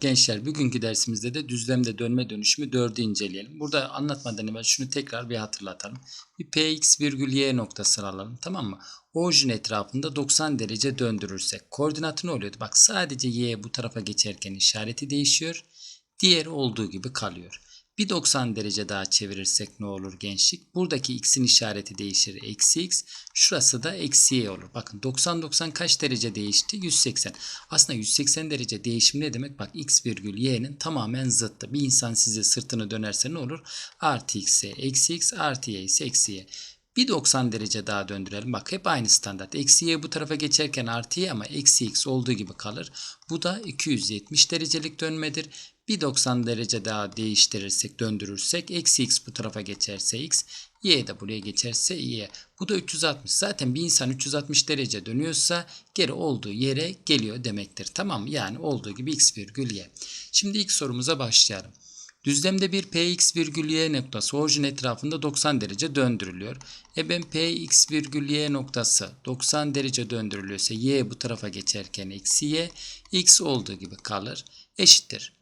Gençler bugünkü dersimizde de düzlemde dönme dönüşümü 4'ü inceleyelim. Burada anlatmadan evvel şunu tekrar bir hatırlatalım. Bir px virgül y noktasını alalım tamam mı? Orijin etrafında 90 derece döndürürsek koordinatı ne oluyordu? Bak sadece y bu tarafa geçerken işareti değişiyor. Diğeri olduğu gibi kalıyor. Bir 90 derece daha çevirirsek ne olur gençlik? Buradaki x'in işareti değişir. Eksi x. Şurası da eksi y olur. Bakın 90-90 kaç derece değişti? 180. Aslında 180 derece değişim ne demek? Bak x virgül y'nin tamamen zıttı. Bir insan size sırtını dönerse ne olur? Artı x'e eksi x artı y ise eksi y. Bir 90 derece daha döndürelim. Bak hep aynı standart. Eksi y bu tarafa geçerken artı y ama eksi x olduğu gibi kalır. Bu da 270 derecelik dönmedir. Bir 90 derece daha değiştirirsek, döndürürsek eksi x bu tarafa geçerse x, y de buraya geçerse y. Bu da 360. Zaten bir insan 360 derece dönüyorsa geri olduğu yere geliyor demektir. Tamam mı? Yani olduğu gibi x virgül y. Şimdi ilk sorumuza başlayalım. Düzlemde bir px virgül y noktası orijin etrafında 90 derece döndürülüyor. E ben px virgül y noktası 90 derece döndürülüyorsa y bu tarafa geçerken eksi y x olduğu gibi kalır. Eşittir.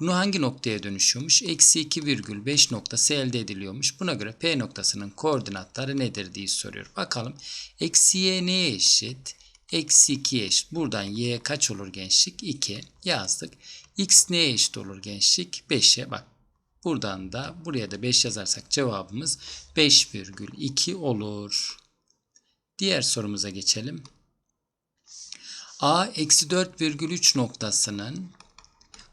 Bunu hangi noktaya dönüşüyormuş? Eksi 2,5 noktası elde ediliyormuş. Buna göre P noktasının koordinatları nedir diye soruyor. Bakalım. Eksi y neye eşit? Eksi 2'ye eşit. Buradan y kaç olur gençlik? 2 yazdık. X neye eşit olur gençlik? 5'e bak. Buradan da buraya da 5 yazarsak cevabımız 5,2 olur. Diğer sorumuza geçelim. A eksi 4,3 noktasının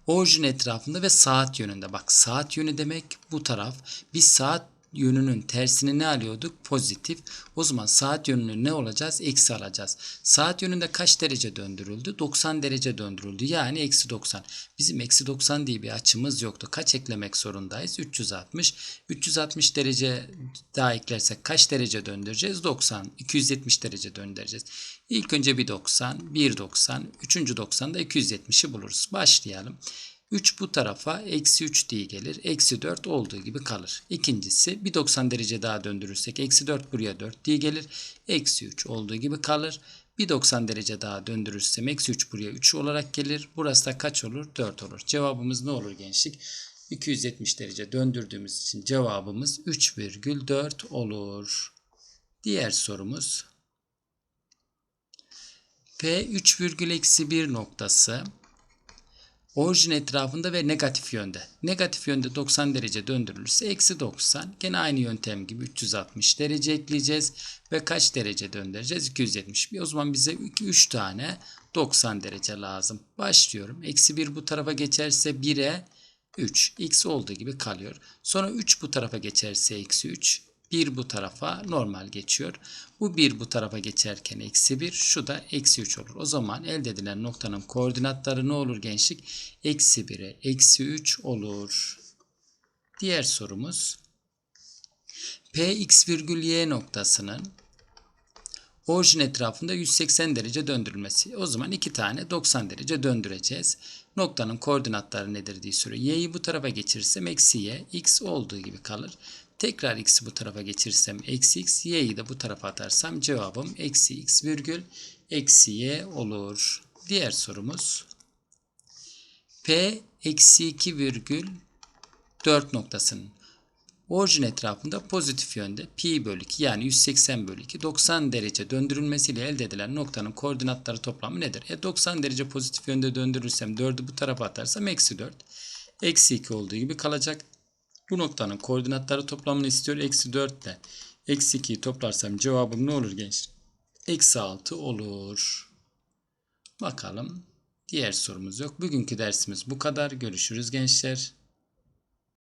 orijin etrafında ve saat yönünde. Bak saat yönü demek bu taraf. Biz saat yönünün tersini ne alıyorduk? Pozitif. O zaman saat yönünü ne olacağız? Eksi alacağız. Saat yönünde kaç derece döndürüldü? 90 derece döndürüldü. Yani eksi 90. Bizim eksi 90 diye bir açımız yoktu. Kaç eklemek zorundayız? 360. 360 derece daha eklersek kaç derece döndüreceğiz? 90. 270 derece döndüreceğiz. İlk önce bir 90, bir 90, üçüncü 90'da 270'i buluruz. Başlayalım. 3 bu tarafa eksi 3 diye gelir. Eksi 4 olduğu gibi kalır. İkincisi bir 90 derece daha döndürürsek eksi 4 buraya 4 diye gelir. Eksi 3 olduğu gibi kalır. Bir 90 derece daha döndürürsem eksi 3 buraya 3 olarak gelir. Burası da kaç olur? 4 olur. Cevabımız ne olur gençlik? 270 derece döndürdüğümüz için cevabımız 3,4 olur. Diğer sorumuz P 3,1 noktası orijin etrafında ve negatif yönde. Negatif yönde 90 derece döndürülürse eksi 90. Gene aynı yöntem gibi 360 derece ekleyeceğiz. Ve kaç derece döndüreceğiz? 270. O zaman bize 3 tane 90 derece lazım. Başlıyorum. Eksi 1 bu tarafa geçerse 1'e 3. X olduğu gibi kalıyor. Sonra 3 bu tarafa geçerse eksi 3. 1 bu tarafa normal geçiyor. Bu 1 bu tarafa geçerken eksi 1. Şu da eksi 3 olur. O zaman elde edilen noktanın koordinatları ne olur gençlik? Eksi 1'e eksi 3 olur. Diğer sorumuz. P x virgül y noktasının orijin etrafında 180 derece döndürülmesi. O zaman iki tane 90 derece döndüreceğiz. Noktanın koordinatları nedir diye soruyor. Y'yi bu tarafa geçirirsem eksi y, x olduğu gibi kalır. Tekrar x'i bu tarafa geçirirsem eksi x, y'yi de bu tarafa atarsam cevabım eksi x virgül eksi y olur. Diğer sorumuz P eksi 2 virgül 4 noktasının orijin etrafında pozitif yönde pi bölü 2 yani 180 bölü 2 90 derece döndürülmesiyle elde edilen noktanın koordinatları toplamı nedir? E 90 derece pozitif yönde döndürürsem 4'ü bu tarafa atarsam eksi 4. Eksi 2 olduğu gibi kalacak. Bu noktanın koordinatları toplamını istiyor. Eksi 4 ile eksi 2'yi toplarsam cevabım ne olur gençler? Eksi 6 olur. Bakalım. Diğer sorumuz yok. Bugünkü dersimiz bu kadar. Görüşürüz gençler.